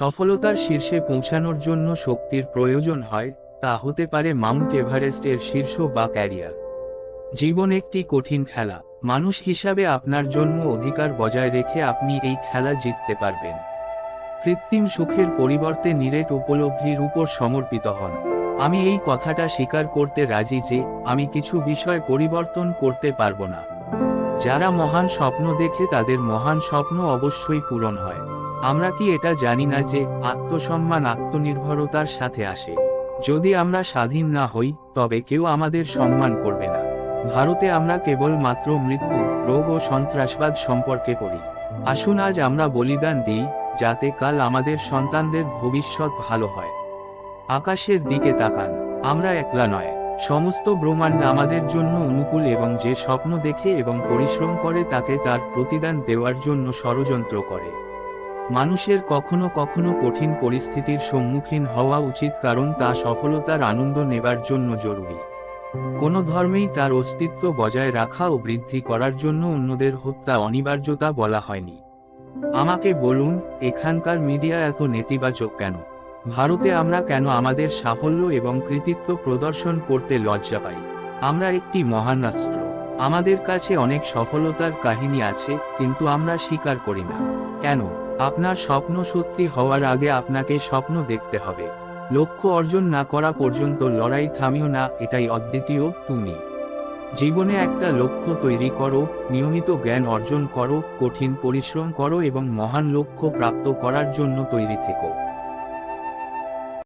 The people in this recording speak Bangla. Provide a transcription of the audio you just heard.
সফলতার শীর্ষে পৌঁছানোর জন্য শক্তির প্রয়োজন হয়, তা হতে পারে মাউন্ট এভারেস্টের শীর্ষ বা ক্যারিয়ার। জীবন একটি কঠিন খেলা। মানুষ হিসাবে আপনার জন্ম অধিকার বজায় রেখে আপনি এই খেলা জিততে পারবেন। কৃত্রিম সুখের পরিবর্তে নিরেট উপলব্ধির উপর সমর্পিত হন। আমি এই কথাটা স্বীকার করতে রাজি যে, আমি কিছু বিষয় পরিবর্তন করতে পারব না। যারা মহান স্বপ্ন দেখে তাদের মহান স্বপ্ন অবশ্যই পূরণ হয়। আমরা কি এটা জানি না যে আত্মসম্মান আত্মনির্ভরতার সাথে আসে? যদি আমরা স্বাধীন না হই, তবে কেউ আমাদের সম্মান করবে না। ভারতে আমরা কেবল মাত্র মৃত্যু, রোগ ও সন্ত্রাসবাদ সম্পর্কে পড়ি। আসুন আজ আমরা বলিদান দিই, যাতে কাল আমাদের সন্তানদের ভবিষ্যৎ ভালো হয়। আকাশের দিকে তাকান, আমরা একলা নয়। সমস্ত ব্রহ্মাণ্ড আমাদের জন্য অনুকূল এবং যে স্বপ্ন দেখে এবং পরিশ্রম করে তাকে তার প্রতিদান দেওয়ার জন্য ষড়যন্ত্র করে। মানুষের কখনো কখনো কঠিন পরিস্থিতির সম্মুখীন হওয়া উচিত কারণ তা সফলতার আনন্দ নেবার জন্য জরুরি। কোনো ধর্মেই তার অস্তিত্ব বজায় রাখা ও বৃদ্ধি করার জন্য অন্যদের হত্যা অনিবার্যতা বলা হয়নি। আমাকে বলুন, এখানকার মিডিয়া এত নেতিবাচক কেন? ভারতে আমরা কেন আমাদের সাফল্য এবং কৃতিত্ব প্রদর্শন করতে লজ্জা পাই? আমরা একটি মহান রাষ্ট্র। আমাদের কাছে অনেক সফলতার কাহিনী আছে, কিন্তু আমরা স্বীকার করি না। কেন? আপনার স্বপ্ন সত্যি হওয়ার আগে আপনাকে স্বপ্ন দেখতে হবে। লক্ষ্য অর্জন না করা পর্যন্ত লড়াই থামিও না, এটাই অদ্বিতীয়, তুমি। জীবনে একটা লক্ষ্য তৈরি করো, নিয়মিত জ্ঞান অর্জন করো, কঠিন পরিশ্রম করো এবং মহান লক্ষ্য প্রাপ্ত করার জন্য তৈরি থেকো।